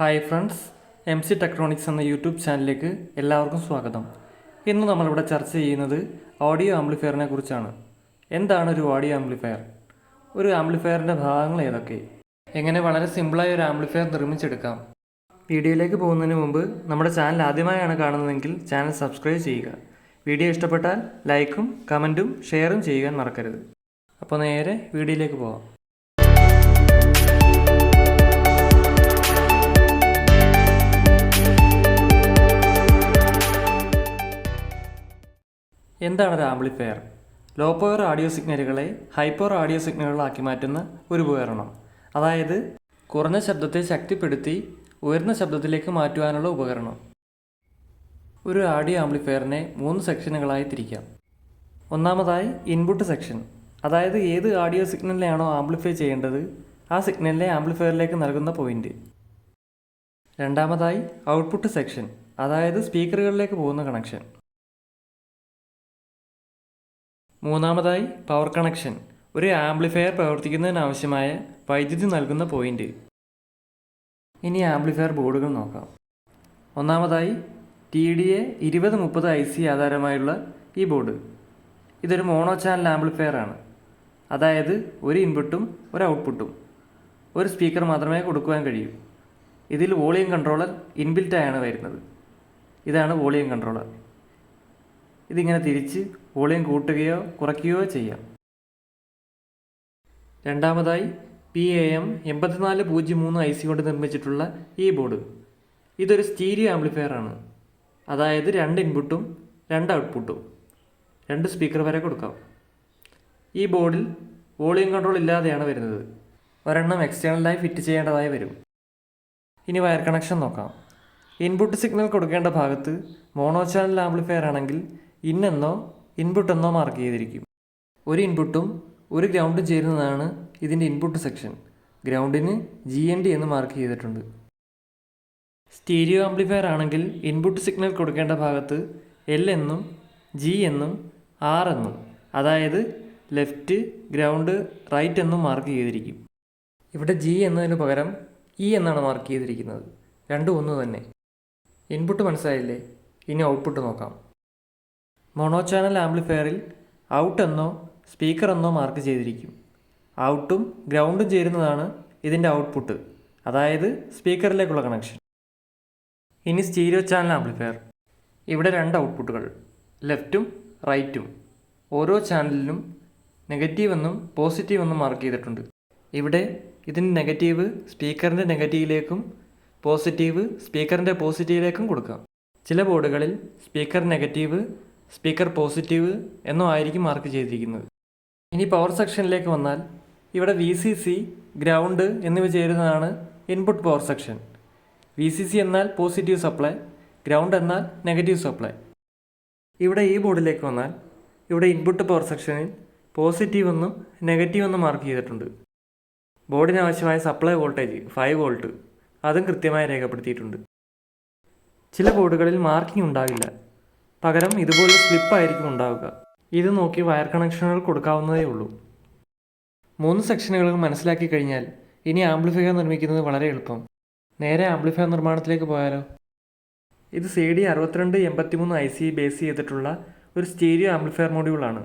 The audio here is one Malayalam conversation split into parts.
Hi friends M C techtronics എന്ന യൂട്യൂബ് ചാനലിലേക്ക് എല്ലാവർക്കും സ്വാഗതം. ഇന്ന് നമ്മളിവിടെ ചർച്ച ചെയ്യുന്നത് ഓഡിയോ ആംപ്ലിഫയറിനെ കുറിച്ചാണ്. എന്താണ് ഒരു ഓഡിയോ ആംപ്ലിഫയർ? ഒരു ആംപ്ലിഫയറിന്റെ ഭാഗങ്ങൾ ഏതൊക്കെ? എങ്ങനെ വളരെ സിമ്പിളായ ഒരു ആംപ്ലിഫയർ നിർമ്മിച്ചെടുക്കാം? വീഡിയോയിലേക്ക് പോകുന്നതിന് മുമ്പ് നമ്മുടെ ചാനൽ ആദ്യമായാണ് കാണുന്നതെങ്കിൽ ചാനൽ സബ്സ്ക്രൈബ് ചെയ്യുക. വീഡിയോ ഇഷ്ടപ്പെട്ടാൽ ലൈക്കും കമന്റും ഷെയറും ചെയ്യാൻ മറക്കരുത്. അപ്പോൾ നേരെ വീഡിയോയിലേക്ക് പോകാം എന്താണ് ഒരു ആംപ്ലിഫയർ? ലോ പവർ ഓഡിയോ സിഗ്നലുകളെ ഹൈ പവർ ഓഡിയോ സിഗ്നലുകളാക്കി മാറ്റുന്ന ഒരു ഉപകരണം. അതായത് കുറഞ്ഞ ശബ്ദത്തെ ശക്തിപ്പെടുത്തി ഉയർന്ന ശബ്ദത്തിലേക്ക് മാറ്റുവാനുള്ള ഉപകരണം. ഒരു ആഡിയോ ആംപ്ലിഫയറിനെ മൂന്ന് സെക്ഷനുകളായി തിരിക്കാം. ഒന്നാമതായി ഇൻപുട്ട് സെക്ഷൻ. അതായത് ഏത് ആഡിയോ സിഗ്നലിനെയാണോ ആംപ്ലിഫൈ ചെയ്യേണ്ടത് ആ സിഗ്നലിനെ ആംപ്ലിഫയറിലേക്ക് നൽകുന്ന പോയിന്റ്. രണ്ടാമതായി ഔട്ട്പുട്ട് സെക്ഷൻ. അതായത് സ്പീക്കറുകളിലേക്ക് പോകുന്ന കണക്ഷൻ. മൂന്നാമതായി പവർ കണക്ഷൻ ഒരു ആംപ്ലിഫയർ പ്രവർത്തിക്കുന്നതിനാവശ്യമായ വൈദ്യുതി നൽകുന്ന പോയിന്റ് ഇനി ആംപ്ലിഫയർ ബോർഡുകൾ നോക്കാം. ഒന്നാമതായി ടി ഡി എ ഇരുപത് മുപ്പത് ഐ സി ആധാരമായുള്ള ഈ ബോർഡ് ഇതൊരു മോണോ ചാനൽ ആംപ്ലിഫയർ ആണ്. അതായത് ഒരു ഇൻപുട്ടും ഒരു ഔട്ട്പുട്ടും ഒരു സ്പീക്കർ മാത്രമേ കൊടുക്കുവാൻ കഴിയൂ. ഇതിൽ വോളിയം കൺട്രോളർ ഇൻബിൽറ്റായാണ് വരുന്നത്. ഇതാണ് വോളിയം കൺട്രോളർ ഇതിങ്ങനെ തിരിച്ച് വോളിയം കൂട്ടുകയോ കുറയ്ക്കുകയോ ചെയ്യാം. രണ്ടാമതായി പി എ എം എൺപത്തിനാല് പൂജ്യം മൂന്ന് ഐ സി കൊണ്ട് നിർമ്മിച്ചിട്ടുള്ള ഈ ബോർഡ്. ഇതൊരു സ്റ്റീരിയോ ആംപ്ലിഫയർ ആണ്. അതായത് രണ്ട് ഇൻപുട്ടും രണ്ട് ഔട്ട്പുട്ടും. രണ്ട് സ്പീക്കർ വരെ കൊടുക്കാം. ഈ ബോർഡിൽ വോളിയം കൺട്രോൾ ഇല്ലാതെയാണ് വരുന്നത്. ഒരെണ്ണം എക്സ്റ്റേണലായി ഫിറ്റ് ചെയ്യേണ്ടതായി വരും. ഇനി വയർ കണക്ഷൻ നോക്കാം. ഇൻപുട്ട് സിഗ്നൽ കൊടുക്കേണ്ട ഭാഗത്ത് മോണോ ചാനൽ ആംപ്ലിഫയർ ആണെങ്കിൽ ഇന്നെന്നോ ഇൻപുട്ട് എന്നോ മാർക്ക് ചെയ്തിരിക്കും. ഒരു ഇൻപുട്ടും ഒരു ഗ്രൗണ്ടും ചേരുന്നതാണ് ഇതിന്റെ ഇൻപുട്ട് സെക്ഷൻ ഗ്രൗണ്ടിന് ജി എൻ ഡി എന്ന് മാർക്ക് ചെയ്തിട്ടുണ്ട്. സ്റ്റീരിയോ ആംപ്ലിഫയർ ആണെങ്കിൽ ഇൻപുട്ട് സിഗ്നൽ കൊടുക്കേണ്ട ഭാഗത്ത് എൽ എന്നും ജി എന്നും ആർ എന്നും അതായത് ലെഫ്റ്റ് ഗ്രൗണ്ട് റൈറ്റ് എന്നും മാർക്ക് ചെയ്തിരിക്കും. ഇവിടെ ജി എന്നതിന് പകരം ഇ എന്നാണ് മാർക്ക് ചെയ്തിരിക്കുന്നത്. രണ്ടും ഒന്ന് തന്നെ. ഇൻപുട്ട് മനസ്സിലായില്ലേ? ഇനി ഔട്ട്പുട്ട് നോക്കാം. മോണോ ചാനൽ ആംപ്ലിഫയറിൽ ഔട്ട് എന്നോ സ്പീക്കർ എന്നോ മാർക്ക് ചെയ്തിരിക്കും. ഔട്ടും ഗ്രൗണ്ടും ചേരുന്നതാണ് ഇതിന്റെ ഔട്ട്പുട്ട് അതായത് സ്പീക്കറിലേക്കുള്ള കണക്ഷൻ. ഇനി സ്റ്റീരിയോ ചാനൽ ആംപ്ലിഫയർ. ഇവിടെ രണ്ട് ഔട്ട്പുട്ടുകൾ ലെഫ്റ്റും റൈറ്റും. ഓരോ ചാനലിലും നെഗറ്റീവ് എന്നും പോസിറ്റീവ് എന്നും മാർക്ക് ചെയ്തിട്ടുണ്ട്. ഇവിടെ ഇതിന് നെഗറ്റീവ് സ്പീക്കറിന്റെ നെഗറ്റീവിലേക്കും പോസിറ്റീവ് സ്പീക്കറിന്റെ പോസിറ്റീവിലേക്കും കൊടുക്കാം. ചില ബോർഡുകളിൽ സ്പീക്കർ നെഗറ്റീവ് സ്പീക്കർ പോസിറ്റീവ് എന്നോ ആയിരിക്കും മാർക്ക് ചെയ്തിരിക്കുന്നത്. ഇനി പവർ സെക്ഷനിലേക്ക് വന്നാൽ ഇവിടെ വി സി സി ഗ്രൗണ്ട് എന്നിവ ചേരുന്നതാണ് input power section. V C C എന്നാൽ പോസിറ്റീവ് സപ്ലൈ ഗ്രൗണ്ട് എന്നാൽ നെഗറ്റീവ് സപ്ലൈ. ഇവിടെ ഈ ബോർഡിലേക്ക് വന്നാൽ ഇവിടെ ഇൻപുട്ട് പവർ സെക്ഷനിൽ പോസിറ്റീവ് എന്നും നെഗറ്റീവ് എന്നും മാർക്ക് ചെയ്തിട്ടുണ്ട്. ബോർഡിന് ആവശ്യമായ സപ്ലൈ വോൾട്ടേജ് ഫൈവ് വോൾട്ട് അതും കൃത്യമായി രേഖപ്പെടുത്തിയിട്ടുണ്ട്. ചില ബോർഡുകളിൽ മാർക്കിംഗ് ഉണ്ടാകില്ല പകരം ഇതുപോലെ സ്ലിപ്പായിരിക്കും ഉണ്ടാവുക. ഇത് നോക്കി വയർ കണക്ഷനുകൾ കൊടുക്കാവുന്നതേ ഉള്ളൂ. മൂന്ന് സെക്ഷനുകൾ മനസ്സിലാക്കി കഴിഞ്ഞാൽ ഇനി ആംപ്ലിഫയർ നിർമ്മിക്കുന്നത് വളരെ എളുപ്പം. നേരെ ആംപ്ലിഫയർ നിർമ്മാണത്തിലേക്ക് പോയാലോ? ഇത് സി ഡി അറുപത്തിരണ്ട് എൺപത്തിമൂന്ന് ഐ സി ബേസ് ചെയ്തിട്ടുള്ള ഒരു സ്റ്റീരിയോ ആംപ്ലിഫയർ മൊഡ്യൂളാണ്.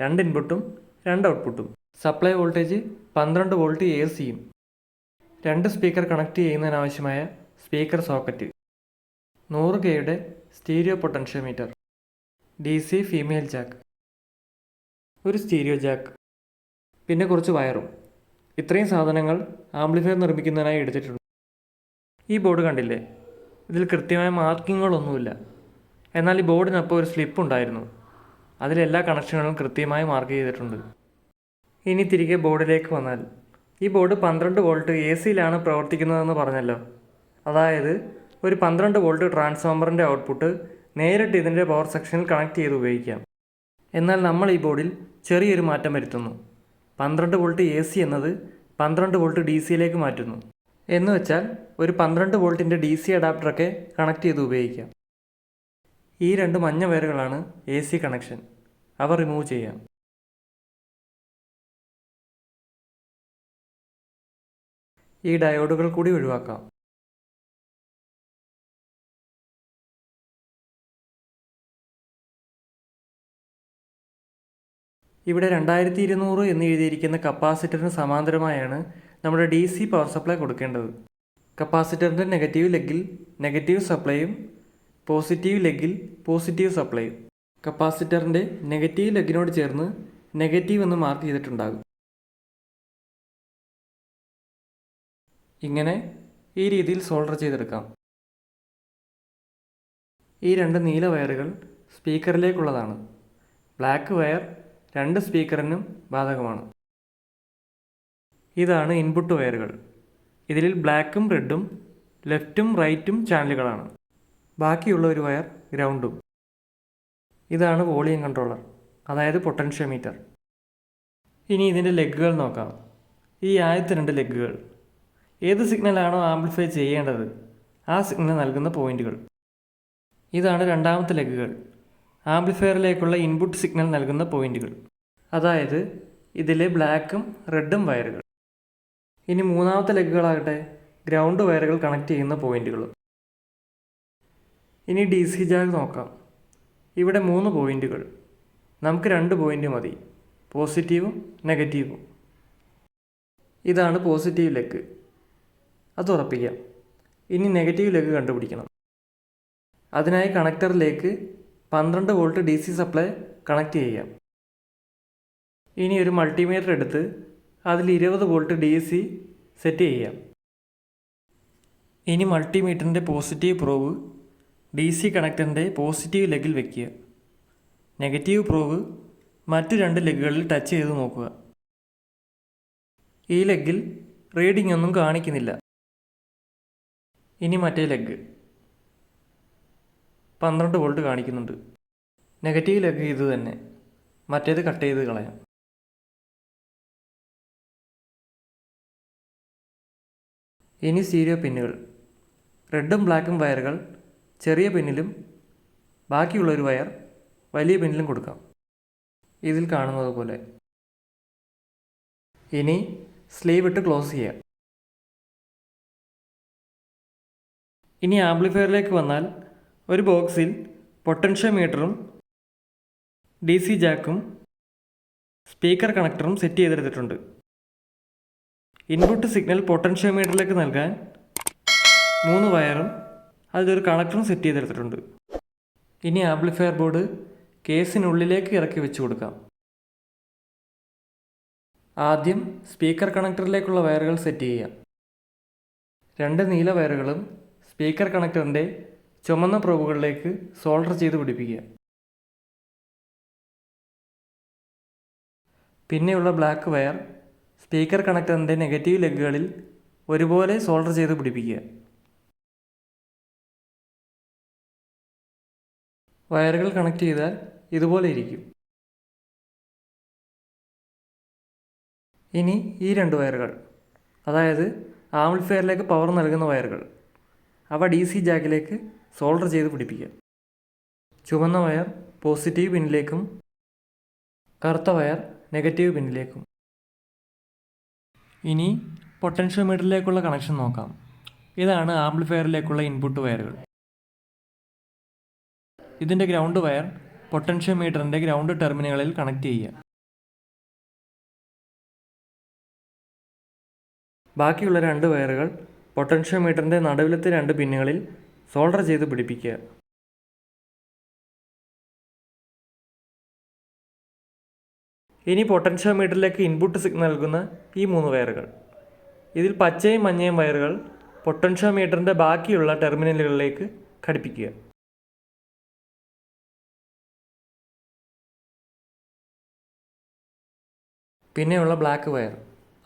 രണ്ട് ഇൻപുട്ടും രണ്ട് ഔട്ട്പുട്ടും. സപ്ലൈ വോൾട്ടേജ് പന്ത്രണ്ട് വോൾട്ട് എ സിയും രണ്ട് സ്പീക്കർ കണക്ട് ചെയ്യുന്നതിനാവശ്യമായ സ്പീക്കർ സോക്കറ്റ്. നൂറ് കെയുടെ stereo potentiometer. D C female jack. ഒരു സ്റ്റീരിയോ ജാക്ക്. പിന്നെ കുറച്ച് വയറും. ഇത്രയും സാധനങ്ങൾ ആംപ്ലിഫയർ നിർമ്മിക്കുന്നതിനായി എടുത്തിട്ടുണ്ട്. ഈ ബോർഡ് കണ്ടില്ലേ? ഇതിൽ കൃത്യമായ മാർക്കിങ്ങുകളൊന്നുമില്ല. എന്നാൽ ഈ ബോർഡിനൊപ്പം ഒരു സ്ലിപ്പ് ഉണ്ടായിരുന്നു. അതിലെല്ലാ കണക്ഷനുകളും കൃത്യമായി മാർക്ക് ചെയ്തിട്ടുണ്ട്. ഇനി തിരികെ ബോർഡിലേക്ക് വന്നാൽ ഈ ബോർഡ് പന്ത്രണ്ട് വോൾട്ട് എ സിയിലാണ് പ്രവർത്തിക്കുന്നതെന്ന് പറഞ്ഞല്ലോ. അതായത് ഒരു പന്ത്രണ്ട് വോൾട്ട് ട്രാൻസ്ഫോമറിന്റെ ഔട്ട്പുട്ട് നേരിട്ട് ഇതിന്റെ പവർ സെക്ഷനിൽ കണക്ട് ചെയ്ത് ഉപയോഗിക്കാം. എന്നാൽ നമ്മൾ ഈ ബോർഡിൽ ചെറിയൊരു മാറ്റം വരുത്തുന്നു. പന്ത്രണ്ട് വോൾട്ട് എ സി എന്നത് പന്ത്രണ്ട് വോൾട്ട് ഡി സിയിലേക്ക് മാറ്റുന്നു. എന്ന് വെച്ചാൽ ഒരു പന്ത്രണ്ട് വോൾട്ടിന്റെ ഡി സി അഡാപ്റ്ററൊക്കെ കണക്ട് ചെയ്ത് ഉപയോഗിക്കാം. ഈ രണ്ട് മഞ്ഞ വയറുകളാണ് എ സി കണക്ഷൻ. അവ റിമൂവ് ചെയ്യാം. ഈ ഡയോഡുകൾ കൂടി ഒഴിവാക്കാം. ഇവിടെ രണ്ടായിരത്തി ഇരുന്നൂറ് എന്ന് എഴുതിയിരിക്കുന്ന കപ്പാസിറ്ററിന് സമാന്തരമായാണ് നമ്മുടെ ഡി സി പവർ സപ്ലൈ കൊടുക്കേണ്ടത്. കപ്പാസിറ്ററിന്റെ നെഗറ്റീവ് ലെഗിൽ നെഗറ്റീവ് സപ്ലൈയും പോസിറ്റീവ് ലെഗിൽ പോസിറ്റീവ് സപ്ലൈയും. കപ്പാസിറ്ററിന്റെ നെഗറ്റീവ് ലെഗിനോട് ചേർന്ന് നെഗറ്റീവ് എന്ന് മാർക്ക് ചെയ്തിട്ടുണ്ടാകും. ഇങ്ങനെ ഈ രീതിയിൽ സോൾഡർ ചെയ്തെടുക്കാം. ഈ രണ്ട് നീല വയറുകൾ സ്പീക്കറിലേക്കുള്ളതാണ്. ബ്ലാക്ക് വയർ രണ്ട് സ്പീക്കറിനും ബാധകമാണ്. ഇതാണ് ഇൻപുട്ട് വയറുകൾ. ഇതിൽ ബ്ലാക്കും റെഡും ലെഫ്റ്റും റൈറ്റും ചാനലുകളാണ്. ബാക്കിയുള്ള ഒരു വയർ ഗ്രൗണ്ടും. ഇതാണ് വോളിയം കൺട്രോളർ അതായത് പൊട്ടൻഷ്യോമീറ്റർ. ഇനി ഇതിന്റെ ലെഗുകൾ നോക്കാം. ഈ ആദ്യത്തെ രണ്ട് ലെഗുകൾ. ഏത് സിഗ്നലാണോ ആംപ്ലിഫൈ ചെയ്യേണ്ടത് ആ സിഗ്നൽ നൽകുന്ന പോയിന്റുകൾ. ഇതാണ് രണ്ടാമത്തെ ലെഗുകൾ. ആംപ്ലിഫയറിലേക്കുള്ള ഇൻപുട്ട് സിഗ്നൽ നൽകുന്ന പോയിന്റുകൾ. അതായത് ഇതിലെ ബ്ലാക്കും റെഡും വയറുകൾ. ഇനി മൂന്നാമത്തെ ലെഗുകളാകട്ടെ ഗ്രൗണ്ട് വയറുകൾ കണക്ട് ചെയ്യുന്ന പോയിന്റുകളും. ഇനി ഡി സി ജാഗ് നോക്കാം. ഇവിടെ മൂന്ന് പോയിന്റുകൾ. നമുക്ക് രണ്ട് പോയിന്റ് മതി. പോസിറ്റീവും നെഗറ്റീവും. ഇതാണ് പോസിറ്റീവ് ലെഗ്. അത് ഉറപ്പിക്കാം. ഇനി നെഗറ്റീവ് ലെഗ് കണ്ടുപിടിക്കണം. അതിനായി കണക്ടറിലേക്ക് പന്ത്രണ്ട് volt D C supply connect ചെയ്യാം. ഇനി ഒരു മൾട്ടിമീറ്റർ എടുത്ത് അതിൽ ഇരുപത് വോൾട്ട് ഡി സി സെറ്റ് ചെയ്യാം. ഇനി മൾട്ടിമീറ്ററിന്റെ പോസിറ്റീവ് പ്രോവ് ഡി സി കണക്ടറിന്റെ പോസിറ്റീവ് ലെഗിൽ വയ്ക്കുക നെഗറ്റീവ് പ്രോവ് മറ്റു രണ്ട് ലെഗുകളിൽ ടച്ച് ചെയ്ത് നോക്കുക. ഈ ലെഗിൽ റീഡിംഗ് ഒന്നും കാണിക്കുന്നില്ല. ഇനി മറ്റേ ലെഗ്. പന്ത്രണ്ട് വോൾട്ട് കാണിക്കുന്നുണ്ട്. നെഗറ്റീവ് ലെഗ് ഇത് തന്നെ. മറ്റേത് കട്ട് ചെയ്ത് കളയാം. ഇനി സ്റ്റീരിയോ പിന്നുകൾ. റെഡും ബ്ലാക്കും വയറുകൾ ചെറിയ പിന്നിലും ബാക്കിയുള്ള ഒരു വയർ വലിയ പിന്നിലും കൊടുക്കാം. ഇതിൽ കാണുന്നത് പോലെ. ഇനി സ്ലീവ് ഇട്ട് ക്ലോസ് ചെയ്യാം. ഇനി ആംപ്ലിഫയറിലേക്ക് വന്നാൽ ഒരു ബോക്സിൽ പൊട്ടൻഷ്യോമീറ്ററും ഡി സി ജാക്കും സ്പീക്കർ കണക്ടറും സെറ്റ് ചെയ്തെടുത്തിട്ടുണ്ട്. ഇൻപുട്ട് സിഗ്നൽ പൊട്ടൻഷ്യോമീറ്ററിലേക്ക് നൽകാൻ മൂന്ന് വയറും അതിലൊരു കണക്ടറും സെറ്റ് ചെയ്തെടുത്തിട്ടുണ്ട്. ഇനി ആംപ്ലിഫയർ ബോർഡ് കേസിനുള്ളിലേക്ക് ഇറക്കി വെച്ച് കൊടുക്കാം. ആദ്യം സ്പീക്കർ കണക്ടറിലേക്കുള്ള വയറുകൾ സെറ്റ് ചെയ്യാം രണ്ട് നീല വയറുകളും സ്പീക്കർ കണക്ടറിന്റെ ചുമന്ന പ്രോബുകളിലേക്ക് സോൾഡർ ചെയ്ത് പിടിപ്പിക്കുക. പിന്നെയുള്ള ബ്ലാക്ക് വയർ സ്പീക്കർ കണക്ടറിന്റെ നെഗറ്റീവ് ലെഗുകളിൽ ഒരുപോലെ സോൾഡർ ചെയ്ത് പിടിപ്പിക്കുക. വയറുകൾ കണക്ട് ചെയ്താൽ ഇതുപോലെ ഇരിക്കും. ഇനി ഈ രണ്ട് വയറുകൾ അതായത് ആംപ്ലിഫയറിലേക്ക് പവർ നൽകുന്ന വയറുകൾ അവ ഡി സി ജാക്കിലേക്ക് സോൾഡർ ചെയ്ത് പിടിപ്പിക്കുക. ചുവന്ന വയർ പോസിറ്റീവ് പിന്നിലേക്കും കറുത്ത വയർ നെഗറ്റീവ് പിന്നിലേക്കും. ഇനി പൊട്ടൻഷ്യോമീറ്ററിലേക്കുള്ള കണക്ഷൻ നോക്കാം. ഇതാണ് ആംപ്ലിഫയറിലേക്കുള്ള ഇൻപുട്ട് വയറുകൾ. ഇതിന്റെ ഗ്രൗണ്ട് വയർ പൊട്ടൻഷ്യോമീറ്ററിന്റെ ഗ്രൗണ്ട് ടെർമിനലുകളിൽ കണക്ട് ചെയ്യുക. ബാക്കിയുള്ള രണ്ട് വയറുകൾ പൊട്ടൻഷ്യോമീറ്ററിന്റെ നടുവിലത്തെ രണ്ട് പിന്നുകളിൽ സോൾഡർ ചെയ്ത് പിടിപ്പിക്കുക. ഇനി പൊട്ടൻഷ്യോമീറ്ററിലേക്ക് ഇൻപുട്ട് സിഗ്നൽ നൽകുന്ന ഈ മൂന്ന് വയറുകൾ. ഇതിൽ പച്ചയും മഞ്ഞയും വയറുകൾ പൊട്ടൻഷ്യോമീറ്ററിന്റെ ബാക്കിയുള്ള ടെർമിനലുകളിലേക്ക് ഘടിപ്പിക്കുക. പിന്നെയുള്ള ബ്ലാക്ക് വയർ.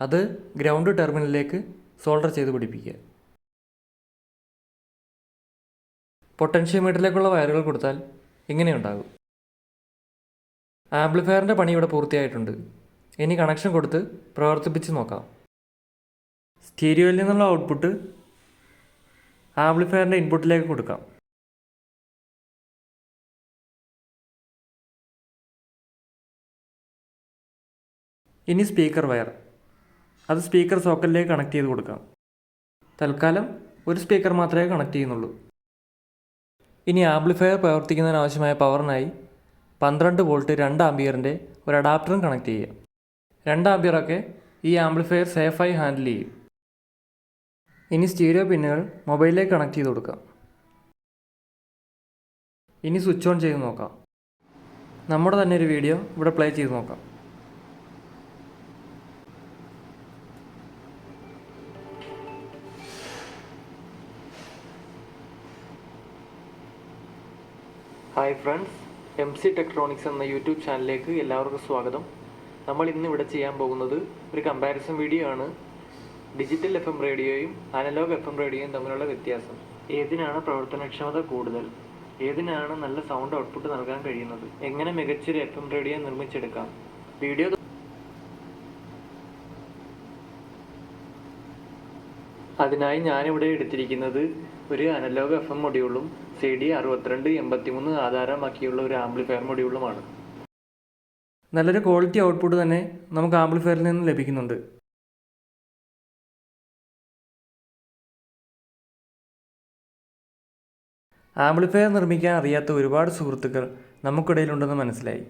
അത് ഗ്രൗണ്ട് ടെർമിനലിലേക്ക് സോൾഡർ ചെയ്ത് പിടിപ്പിക്കുക. പൊട്ടൻഷ്യോമീറ്ററിലേക്കുള്ള വയറുകൾ കൊടുത്താൽ ഇങ്ങനെയുണ്ടാകും ആംപ്ലിഫയറിന്റെ പണി ഇവിടെ പൂർത്തിയായിട്ടുണ്ട്. ഇനി കണക്ഷൻ കൊടുത്ത് പ്രവർത്തിപ്പിച്ച് നോക്കാം. സ്റ്റീരിയോയിൽ നിന്നുള്ള ഔട്ട്പുട്ട് ആംപ്ലിഫയറിന്റെ ഇൻപുട്ടിലേക്ക് കൊടുക്കാം. ഇനി സ്പീക്കർ വയർ. അത് സ്പീക്കർ സോക്കറ്റിലേക്ക് കണക്ട് ചെയ്ത് കൊടുക്കാം. തൽക്കാലം ഒരു സ്പീക്കർ മാത്രമേ കണക്ട് ചെയ്യുന്നുള്ളൂ. ഇനി ആംപ്ലിഫയർ പ്രവർത്തിക്കുന്നതിന് ആവശ്യമായ പവറിനായി പന്ത്രണ്ട് വോൾട്ട് രണ്ട് ആംബിയറിന്റെ ഒരു അഡാപ്റ്ററും കണക്ട് ചെയ്യുക രണ്ട് ആംബിയറൊക്കെ ഈ ആംപ്ലിഫയർ സേഫായി ഹാൻഡിൽ ചെയ്യും. ഇനി സ്റ്റീരിയോ പിന്നുകൾ മൊബൈലിലേക്ക് കണക്ട് ചെയ്ത് കൊടുക്കാം. ഇനി സ്വിച്ച് ഓൺ ചെയ്ത് നോക്കാം. നമ്മുടെ തന്നെ ഒരു വീഡിയോ ഇവിടെ പ്ലേ ചെയ്ത് നോക്കാം. Hi friends M C Tectronics എന്ന യൂട്യൂബ് ചാനലിലേക്ക് എല്ലാവർക്കും സ്വാഗതം. നമ്മൾ ഇന്ന് ഇവിടെ ചെയ്യാൻ പോകുന്നത് ഒരു കമ്പാരിസൺ വീഡിയോ ആണ്. ഡിജിറ്റൽ എഫ് എം റേഡിയോയും അനലോഗ് എഫ് എം റേഡിയോയും തമ്മിലുള്ള വ്യത്യാസം. ഏതിനാണ് പ്രവർത്തനക്ഷമത കൂടുതൽ? ഏതിനാണ് നല്ല സൗണ്ട് ഔട്ട്പുട്ട് നൽകാൻ കഴിയുന്നത്? എങ്ങനെ മികച്ചൊരു എഫ് എം റേഡിയോ നിർമ്മിച്ചെടുക്കാം? വീഡിയോ അതിനായി ഞാനിവിടെ എടുത്തിരിക്കുന്നത് ഒരു അനലോഗ് എഫ് എം മൊഡ്യൂളും സി ഡി അറുപത്തിരണ്ട് എൺപത്തിമൂന്ന് ആധാരമാക്കിയുള്ള ഒരു ആംപ്ലിഫയർ മൊഡ്യൂളുമാണ് നല്ലൊരു ക്വാളിറ്റി ഔട്ട്പുട്ട് തന്നെ നമുക്ക് ആംപ്ലിഫയറിൽ നിന്ന് ലഭിക്കുന്നുണ്ട്. ആംപ്ലിഫയർ നിർമ്മിക്കാൻ അറിയാത്ത ഒരുപാട് സുഹൃത്തുക്കൾ നമുക്കിടയിലുണ്ടെന്ന് മനസ്സിലായി.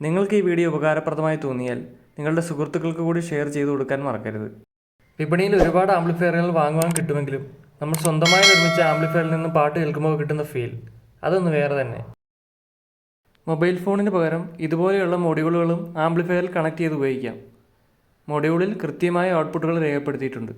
നിങ്ങൾക്ക് ഈ വീഡിയോ ഉപകാരപ്രദമായി തോന്നിയാൽ നിങ്ങളുടെ സുഹൃത്തുക്കൾക്ക് കൂടി ഷെയർ ചെയ്തു കൊടുക്കാൻ മറക്കരുത്. വിപണിയിൽ ഒരുപാട് ആംപ്ലിഫയറുകൾ വാങ്ങുവാൻ കിട്ടുമെങ്കിലും നമ്മൾ സ്വന്തമായി നിർമ്മിച്ച ആംപ്ലിഫയറിൽ നിന്ന് പാട്ട് കേൾക്കുമ്പോൾ കിട്ടുന്ന ഫീൽ അതൊന്ന് വേറെ തന്നെ. മൊബൈൽ ഫോണിന് പകരം ഇതുപോലെയുള്ള മൊഡ്യൂളുകളും ആംപ്ലിഫയറിൽ കണക്ട് ചെയ്ത് ഉപയോഗിക്കാം. മൊഡ്യൂളിൽ കൃത്യമായ ഔട്ട്പുട്ടുകൾ രേഖപ്പെടുത്തിയിട്ടുണ്ട്.